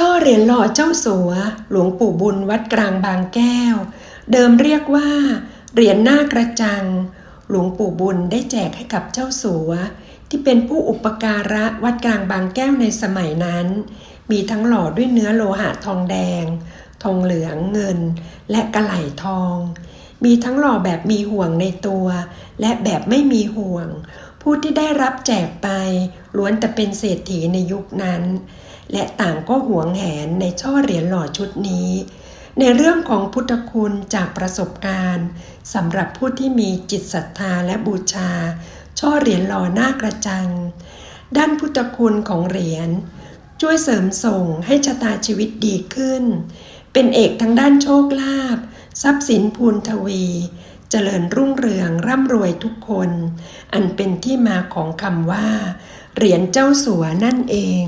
ช่อเหรียญหล่อเจ้าสัว หลวงปู่บุญวัดกลางบางแก้ว เดิมเรียกว่า เหรียญหน้ากระจัง หลวงปู่บุญได้แจกให้กับเจ้าสัว ที่เป็นผู้อุปการะวัดกลางบางแก้วในสมัยนั้น มีทั้งหล่อด้วยเนื้อโลหะทองแดง ทองเหลืองเงิน และกระไหลทอง มีทั้งหล่อแบบมีห่วงในตัว และแบบไม่มีห่วง ผู้ที่ได้รับแจกไปล้วนแต่เป็นเศรษฐีในยุคนั้น และต่างก็หวงแหนในช่อเหรียญหล่อชุดนี้ ในเรื่องของพุทธคุณจากประสบการณ์สำหรับผู้ที่มีจิตศรัทธาและบูชา ช่อเหรียญหล่อหน้ากระจัง ด้านพุทธคุณของเหรียญช่วยเสริมส่งให้ชะตาชีวิตดีขึ้น เป็นเอกทั้งด้านโชคลาภทรัพย์สินพูนทวี เจริญรุ่งเรืองำรวยทุกคน อันเป็นที่มาของคำว่า เหรียญเจ้าสัวนั่นเอง